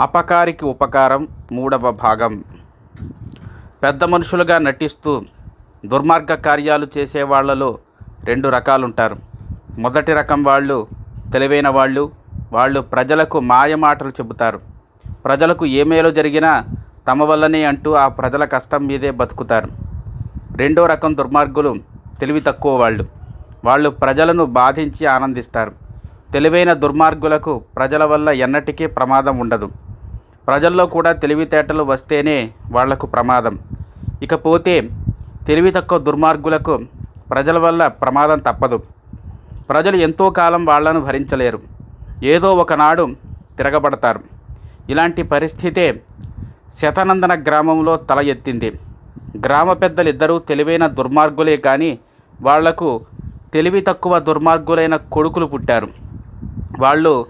అపకారికి ఉపకారం మూడవ భాగం. పెద్ద మనుషులుగా నటిస్తూ దుర్మార్గ కార్యాలు చేసే వాళ్ళలో రెండు రకాలుంటారు. మొదటి రకం వాళ్ళు తెలివైన వాళ్ళు వాళ్ళు ప్రజలకు మాయమాటలు చెబుతారు. ప్రజలకు ఏ మేలు జరిగినా తమ వల్లనే అంటూ ఆ ప్రజల కష్టం మీదే బతుకుతారు. రెండో రకం దుర్మార్గులు తెలివి తక్కువ వాళ్ళు. వాళ్ళు ప్రజలను బాధించి ఆనందిస్తారు. తెలివైన దుర్మార్గులకు ప్రజల వల్ల ఎన్నటికీ ప్రమాదం ఉండదు. ప్రజల్లో కూడా తెలివితేటలు వస్తేనే వాళ్ళకు ప్రమాదం. ఇకపోతే తెలివి తక్కువ దుర్మార్గులకు ప్రజల వల్ల ప్రమాదం తప్పదు. ప్రజలు ఎంతో కాలం వాళ్ళను భరించలేరు. ఏదో ఒకనాడు తిరగబడతారు. ఇలాంటి పరిస్థితే శతనందన గ్రామంలో తల ఎత్తింది. గ్రామ పెద్దలిద్దరూ తెలివైన దుర్మార్గులే కానీ వాళ్ళకు తెలివి తక్కువ దుర్మార్గులైన కొడుకులు పుట్టారు. వాళ్ళు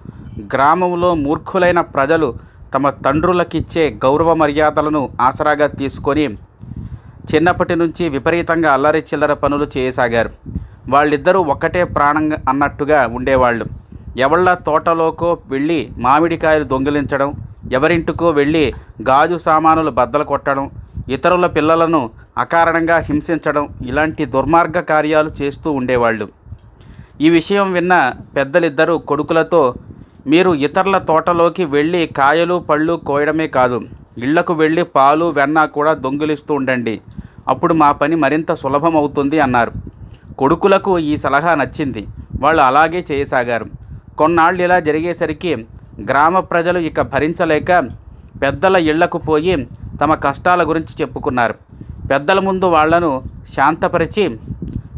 గ్రామంలో మూర్ఖులైన ప్రజలు తమ తండ్రులకిచ్చే గౌరవ మర్యాదలను ఆసరాగా తీసుకొని చిన్నప్పటి నుంచి విపరీతంగా అల్లరి చిల్లర పనులు చేయసాగారు. వాళ్ళిద్దరూ ఒక్కటే ప్రాణం అన్నట్టుగా ఉండేవాళ్ళు. ఎవళ్ళ తోటలోకో వెళ్ళి మామిడికాయలు దొంగిలించడం ఎవరింటికో వెళ్ళి గాజు సామానులు బద్దలు కొట్టడం ఇతరుల పిల్లలను అకారణంగా హింసించడం ఇలాంటి దుర్మార్గ కార్యాలు చేస్తూ ఉండేవాళ్ళు. ఈ విషయం విన్న పెద్దలిద్దరూ కొడుకులతో మీరు ఇతరుల తోటలోకి వెళ్ళి కాయలు పళ్ళు కోయడమే కాదు ఇళ్ళకు వెళ్ళి పాలు వెన్న కూడా దొంగిలిస్తూ ఉండండి. అప్పుడు మా పని మరింత సులభం అవుతుంది అన్నారు. కొడుకులకు ఈ సలహా నచ్చింది. వాళ్ళు అలాగే చేయసాగారు. కొన్నాళ్ళు ఇలా జరిగేసరికి గ్రామ ప్రజలు ఇక భరించలేక పెద్దల ఇళ్ళకు పోయి తమ కష్టాల గురించి చెప్పుకున్నారు. పెద్దల ముందు వాళ్ళను శాంతపరిచి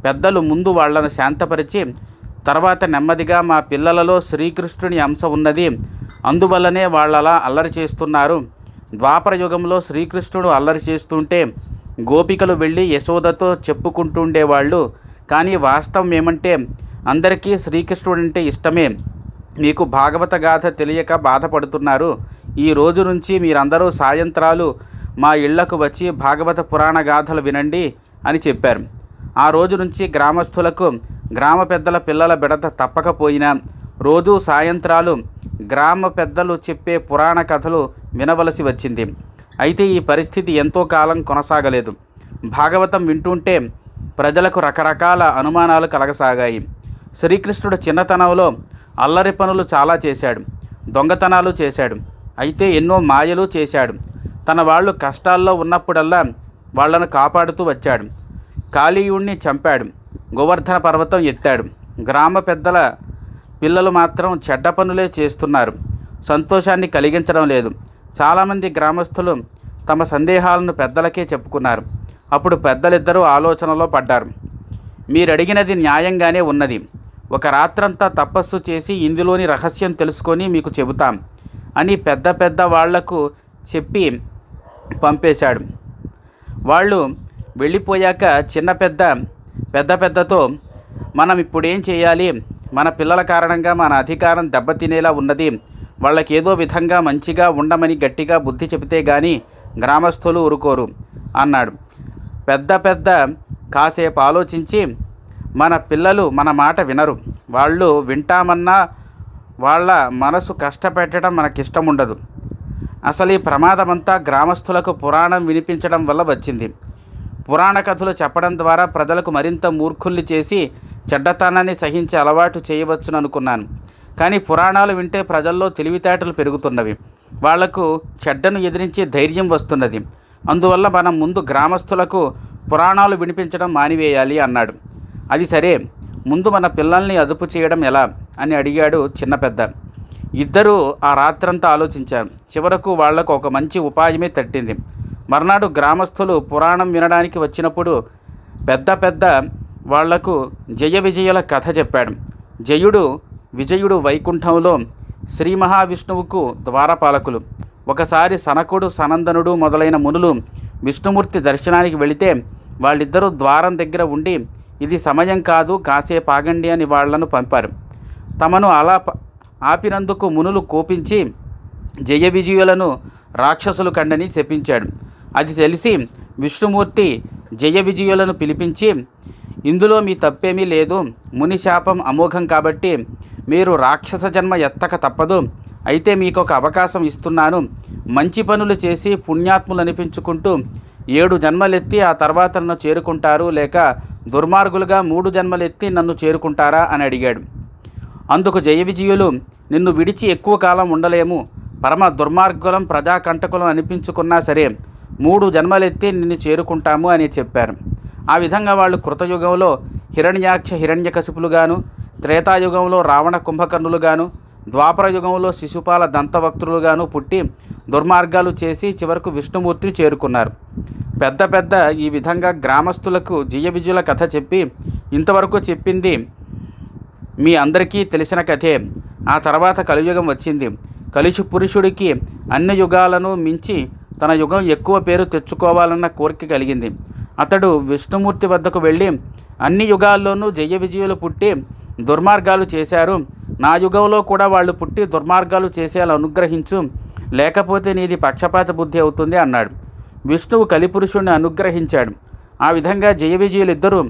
పెద్దలు ముందు వాళ్ళను శాంతపరిచి తర్వాత నెమ్మదిగా మా పిల్లలలో శ్రీకృష్ణుని అంశ ఉన్నది. అందువల్లనే వాళ్ళలా అల్లరి చేస్తున్నారు. ద్వాపర యుగంలో శ్రీకృష్ణుడు అల్లరి చేస్తుంటే గోపికలు వెళ్ళి యశోదతో చెప్పుకుంటుండేవాళ్ళు. కానీ వాస్తవం ఏమంటే అందరికీ శ్రీకృష్ణుడు అంటే ఇష్టమే. మీకు భాగవత గాథ తెలియక బాధపడుతున్నారు. ఈ రోజు నుంచి మీరందరూ సాయంత్రాలు మా ఇళ్ళకు వచ్చి భాగవత పురాణ గాథలు వినండి అని చెప్పారు. ఆ రోజు నుంచి గ్రామస్తులకు గ్రామ పెద్దల పిల్లల బిడత తప్పకపోయినా రోజూ సాయంత్రాలు గ్రామ పెద్దలు చెప్పే పురాణ కథలు వినవలసి వచ్చింది. అయితే ఈ పరిస్థితి ఎంతో కాలం కొనసాగలేదు. భాగవతం వింటుంటే ప్రజలకు రకరకాల అనుమానాలు కలగసాగాయి. శ్రీకృష్ణుడు చిన్నతనంలో అల్లరి పనులు చాలా చేశాడు. దొంగతనాలు చేశాడు. అయితే ఎన్నో మాయలు చేశాడు. తన వాళ్ళు కష్టాల్లో ఉన్నప్పుడల్లా వాళ్ళను కాపాడుతూ వచ్చాడు. కాళీయుణ్ణి చంపాడు. గోవర్ధన పర్వతం ఎత్తాడు. గ్రామ పెద్దల పిల్లలు మాత్రం చెడ్డ పనులే చేస్తున్నారు. సంతోషాన్ని కలిగించడం లేదు. చాలామంది గ్రామస్తులు తమ సందేహాలను పెద్దలకే చెప్పుకున్నారు. అప్పుడు పెద్దలిద్దరూ ఆలోచనలో పడ్డారు. మీరు అడిగినది న్యాయంగానే ఉన్నది. ఒక రాత్రంతా తపస్సు చేసి ఇందులోని రహస్యం తెలుసుకొని మీకు చెబుతాం అని పెద్ద పెద్ద వాళ్ళకు చెప్పి పంపేశాడు. వాళ్ళు వెళ్ళిపోయాక చిన్న పెద్ద పెద్ద పెద్దతో మనం ఇప్పుడు ఏం చేయాలి? మన పిల్లల కారణంగా మన అధికారం దెబ్బతినేలా ఉన్నది. వాళ్ళకి ఏదో విధంగా మంచిగా ఉండమని గట్టిగా బుద్ధి చెబితే గాని గ్రామస్తులు ఊరుకోరు అన్నాడు. పెద్ద పెద్ద కాసేపు ఆలోచించి మన పిల్లలు మన మాట వినరు. వాళ్ళు వింటామన్నా వాళ్ళ మనసు కష్టపెట్టడం మనకిష్టం ఉండదు అసలు ఈ ప్రమాదమంతా గ్రామస్తులకు పురాణం వినిపించడం వల్ల వచ్చింది. పురాణ కథలు చెప్పడం ద్వారా ప్రజలకు మరింత మూర్ఖుల్ని చేసి చెడ్డతనాన్ని సహించే అలవాటు చేయవచ్చును అనుకున్నాను. కానీ పురాణాలు వింటే ప్రజల్లో తెలివితేటలు పెరుగుతున్నవి. వాళ్ళకు చెడ్డను ఎదిరించే ధైర్యం వస్తున్నది. అందువల్ల మనం ముందు గ్రామస్తులకు పురాణాలు వినిపించడం మానివేయాలి అన్నాడు. అది సరే ముందు మన పిల్లల్ని అదుపు చేయడం ఎలా? అని అడిగాడు చిన్న పెద్ద. ఇద్దరూ ఆ రాత్రంతా ఆలోచించారు. చివరకు వాళ్ళకు ఒక మంచి ఉపాయమే తట్టింది. మర్నాడు గ్రామస్తులు పురాణం వినడానికి వచ్చినప్పుడు పెద్ద పెద్ద వాళ్ళకు జయ విజయుల కథ చెప్పాడు. జయుడు విజయుడు వైకుంఠంలో శ్రీ మహావిష్ణువుకు ద్వారపాలకులు. ఒకసారి సనకుడు సనందనుడు మొదలైన మునులు విష్ణుమూర్తి దర్శనానికి వెళితే వాళ్ళిద్దరూ ద్వారం దగ్గర ఉండి ఇది సమయం కాదు కాసేపు ఆగండి అని వాళ్ళను పంపారు. తమను అలా ఆపినందుకు మునులు కోపించి జయ విజయులను రాక్షసులు కండని శపించాడు అది తెలిసి విష్ణుమూర్తి జయ విజయులను పిలిపించి ఇందులో మీ తప్పేమీ లేదు. ముని శాపం అమోఘం కాబట్టి మీరు రాక్షస జన్మ ఎత్తక తప్పదు. అయితే మీకు ఒక అవకాశం ఇస్తున్నాను. మంచి పనులు చేసి పుణ్యాత్ములు అనిపించుకుంటూ ఏడు జన్మలెత్తి ఆ తర్వాత నన్ను చేరుకుంటారు. లేక దుర్మార్గులుగా మూడు జన్మలెత్తి నన్ను చేరుకుంటారా? అని అడిగాడు. అందుకు జయ విజయులు నిన్ను విడిచి ఎక్కువ కాలం ఉండలేము. పరమ దుర్మార్గులం ప్రజాకంటకులం అనిపించుకున్నా సరే మూడు జన్మలెత్తి నిన్ను చేరుకుంటాము అని చెప్పారు. ఆ విధంగా వాళ్ళు కృతయుగంలో హిరణ్యాక్ష హిరణ్యకశిపులుగాను త్రేతాయుగంలో రావణ కుంభకర్ణులుగాను ద్వాపర యుగంలో శిశుపాల దంతవక్తులుగాను పుట్టి దుర్మార్గాలు చేసి చివరకు విష్ణుమూర్తిని చేరుకున్నారు. పెద్ద పెద్ద ఈ విధంగా గ్రామస్తులకు జియబిజుల కథ చెప్పి ఇంతవరకు చెప్పింది మీ అందరికీ తెలిసిన కథే. ఆ తర్వాత కలియుగం వచ్చింది. కలిసి పురుషుడికి అన్ని యుగాలను మించి తన యుగం ఎక్కువ పేరు తెచ్చుకోవాలన్న కోరిక కలిగింది. అతడు విష్ణుమూర్తి వద్దకు వెళ్ళి అన్ని యుగాల్లోనూ జయ విజయులు పుట్టి దుర్మార్గాలు చేశారు. నా యుగంలో కూడా వాళ్ళు పుట్టి దుర్మార్గాలు చేసేలా అనుగ్రహించు. లేకపోతే నీది పక్షపాత బుద్ధి అవుతుంది అన్నాడు. విష్ణువు కలిపురుషుణ్ణి అనుగ్రహించాడు. ఆ విధంగా జయ విజయులిద్దరూ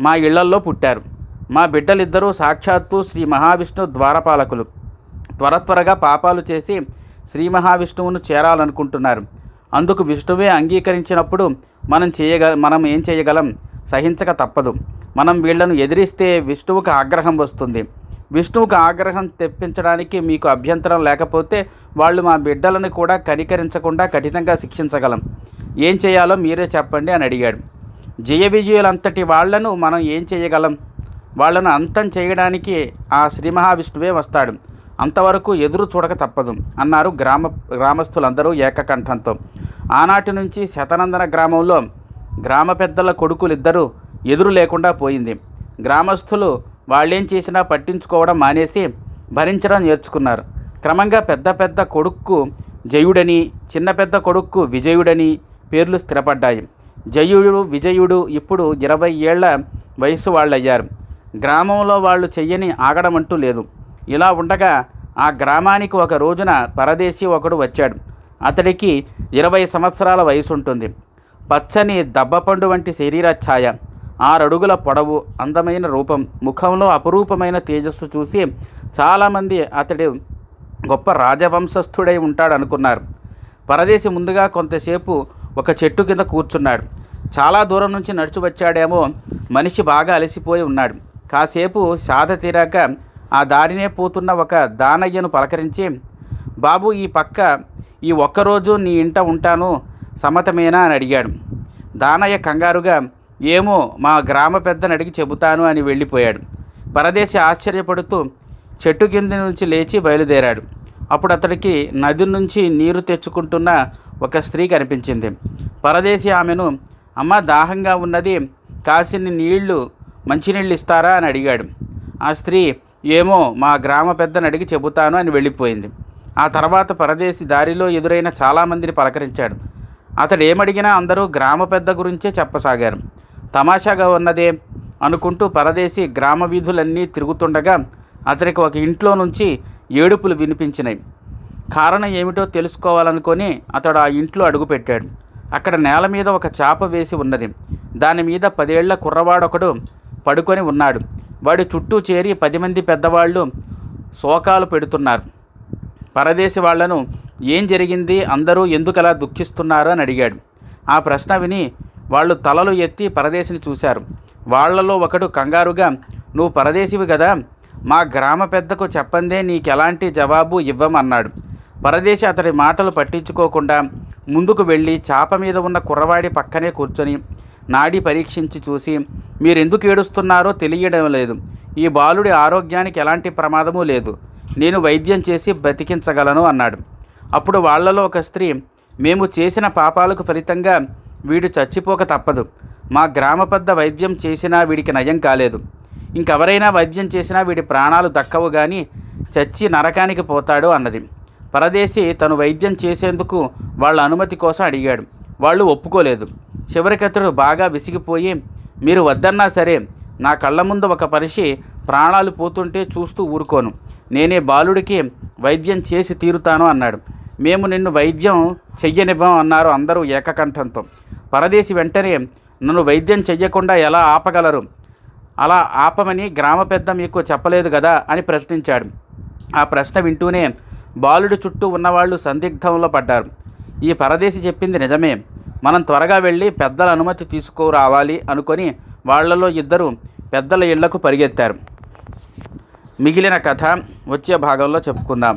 మా ఇళ్ళల్లో పుట్టారు. మా బిడ్డలిద్దరూ సాక్షాత్తు శ్రీ మహావిష్ణు ద్వారపాలకులు. త్వర త్వరగా పాపాలు చేసి శ్రీ మహావిష్ణువును చేరాలనుకుంటున్నారు. అందుకు విష్ణువే అంగీకరించినప్పుడు మనం చేయగల మనం ఏం చేయగలం? సహించక తప్పదు. మనం వీళ్ళను ఎదిరిస్తే విష్ణువుకు ఆగ్రహం వస్తుంది. విష్ణువుకు ఆగ్రహం తెప్పించడానికి మీకు అభ్యంతరం లేకపోతే వాళ్ళు మా బిడ్డలను కూడా కనికరించకుండా కఠినంగా శిక్షించగలం. ఏం చేయాలో మీరే చెప్పండి అని అడిగాడు. జయ విజయులంతటి వాళ్ళను మనం ఏం చేయగలం? వాళ్ళను అంతం చేయడానికి ఆ శ్రీ మహావిష్ణువే వస్తాడు. అంతవరకు ఎదురు చూడక తప్పదు అన్నారు గ్రామ గ్రామస్తులందరూ ఏకకంఠంతో. ఆనాటి నుంచి శతనందన గ్రామంలో గ్రామ పెద్దల కొడుకులిద్దరూ ఎదురు లేకుండా పోయింది. గ్రామస్తులు వాళ్ళేం చేసినా పట్టించుకోవడం మానేసి భరించడం నేర్చుకున్నారు. క్రమంగా పెద్ద పెద్ద కొడుక్కు జయుడని చిన్న పెద్ద కొడుక్కు విజయుడని పేర్లు స్థిరపడ్డాయి. జయుడు విజయుడు ఇప్పుడు ఇరవై ఏళ్ళ వయసు వాళ్ళయ్యారు. గ్రామంలో వాళ్ళు చెయ్యని ఆగడమంటూ లేదు. ఇలా ఉండగా ఆ గ్రామానికి ఒక రోజున పరదేశీ ఒకడు వచ్చాడు. అతడికి ఇరవై సంవత్సరాల వయసు ఉంటుంది పచ్చని దబ్బపండు వంటి శరీర ఛాయ ఆరడుగుల పొడవు అందమైన రూపం ముఖంలో అపురూపమైన తేజస్సు చూసి చాలామంది అతడు గొప్ప రాజవంశస్థుడై ఉంటాడు అనుకున్నారు పరదేశి ముందుగా కొంతసేపు ఒక చెట్టు కింద కూర్చున్నాడు. చాలా దూరం నుంచి నడిచి వచ్చాడేమో మనిషి బాగా అలసిపోయి ఉన్నాడు. కాసేపు సాధ తీరాక ఆ దారినే పోతున్న ఒక దానయ్యను పలకరించి బాబు ఈ పక్క ఈ ఒక్కరోజు నీ ఇంట ఉంటాను సమ్మతమేనా? అని అడిగాడు. దానయ్య కంగారుగా ఏమో మా గ్రామ పెద్దని అడిగి చెబుతాను అని వెళ్ళిపోయాడు. పరదేశి ఆశ్చర్యపడుతూ చెట్టు కింద నుంచి లేచి బయలుదేరాడు. అప్పుడు అతడికి నది నుంచి నీరు తెచ్చుకుంటున్న ఒక స్త్రీ కనిపించింది. పరదేశి ఆమెను అమ్మ దాహంగా ఉన్నది కాసిన్ని నీళ్ళు మంచినీళ్ళు ఇస్తారా? అని అడిగాడు. ఆ స్త్రీ ఏమో మా గ్రామ పెద్దని అడిగి చెబుతాను అని వెళ్ళిపోయింది. ఆ తర్వాత పరదేశి దారిలో ఎదురైన చాలామందిని పలకరించాడు. అతడు ఏమడిగినా అందరూ గ్రామ పెద్ద గురించే చెప్పసాగారు. తమాషాగా ఉన్నదే అనుకుంటూ పరదేశి గ్రామ వీధులన్నీ తిరుగుతుండగా అతనికి ఒక ఇంట్లో నుంచి ఏడుపులు వినిపించినాయి. కారణం ఏమిటో తెలుసుకోవాలనుకొని అతడు ఆ ఇంట్లో అడుగుపెట్టాడు. అక్కడ నేల మీద ఒక చాప వేసి ఉన్నది. దాని మీద పదేళ్ళ కుర్రవాడొకడు పడుకొని ఉన్నాడు. వాడి చుట్టూ చేరి పది మంది పెద్దవాళ్ళు శోకాలు పెడుతున్నారు. పరదేశి వాళ్ళను ఏం జరిగింది? అందరూ ఎందుకలా దుఃఖిస్తున్నారు? అని అడిగాడు. ఆ ప్రశ్న విని వాళ్ళు తలలు ఎత్తి పరదేశిని చూశారు. వాళ్ళలో ఒకడు కంగారుగా నువ్వు పరదేశివి కదా మా గ్రామ పెద్దకు చెప్పందే నీకెలాంటి జవాబు ఇవ్వమన్నాడు. పరదేశి అతడి మాటలు పట్టించుకోకుండా ముందుకు వెళ్ళి చాప మీద ఉన్న కుర్రవాడి పక్కనే కూర్చొని నాడి పరీక్షించి చూసి మీరెందుకు ఏడుస్తున్నారో తెలియడం లేదు. ఈ బాలుడి ఆరోగ్యానికి ఎలాంటి ప్రమాదమూ లేదు. నేను వైద్యం చేసి బ్రతికించగలను అన్నాడు. అప్పుడు వాళ్ళలో ఒక స్త్రీ మేము చేసిన పాపాలకు ఫలితంగా వీడు చచ్చిపోక తప్పదు. మా గ్రామ పెద్ద వైద్యం చేసినా వీడికి నయం కాలేదు. ఇంకెవరైనా వైద్యం చేసినా వీడి ప్రాణాలు దక్కవు కానీ చచ్చి నరకానికి పోతాడు అన్నది. పరదేశి తను వైద్యం చేసేందుకు వాళ్ళ అనుమతి కోసం అడిగాడు. వాళ్ళు ఒప్పుకోలేదు. చివరికి అతడు బాగా విసిగిపోయి మీరు వద్దన్నా సరే నా కళ్ళ ముందు ఒక పరిషి ప్రాణాలు పోతుంటే చూస్తూ ఊరుకోను. నేనే బాలుడికి వైద్యం చేసి తీరుతాను అన్నాడు. మేము నిన్ను వైద్యం చెయ్యనివ్వం అన్నారు అందరూ ఏకకంఠంతో. పరదేశి వెంటనే నన్ను వైద్యం చెయ్యకుండా ఎలా ఆపగలరు? అలా ఆపమని గ్రామ పెద్ద మీకు చెప్పలేదు కదా అని ప్రశ్నించాడు. ఆ ప్రశ్న వింటూనే బాలుడి చుట్టూ ఉన్నవాళ్ళు సందిగ్ధంలో పడ్డారు. ఈ పరదేశి చెప్పింది నిజమే. మనం త్వరగా వెళ్ళి పెద్దల అనుమతి తీసుకురావాలి అనుకొని వాళ్ళలో ఇద్దరు పెద్దల ఇళ్ళకు పరిగెత్తారు. మిగిలిన కథ వచ్చే భాగంలో చెప్పుకుందాం.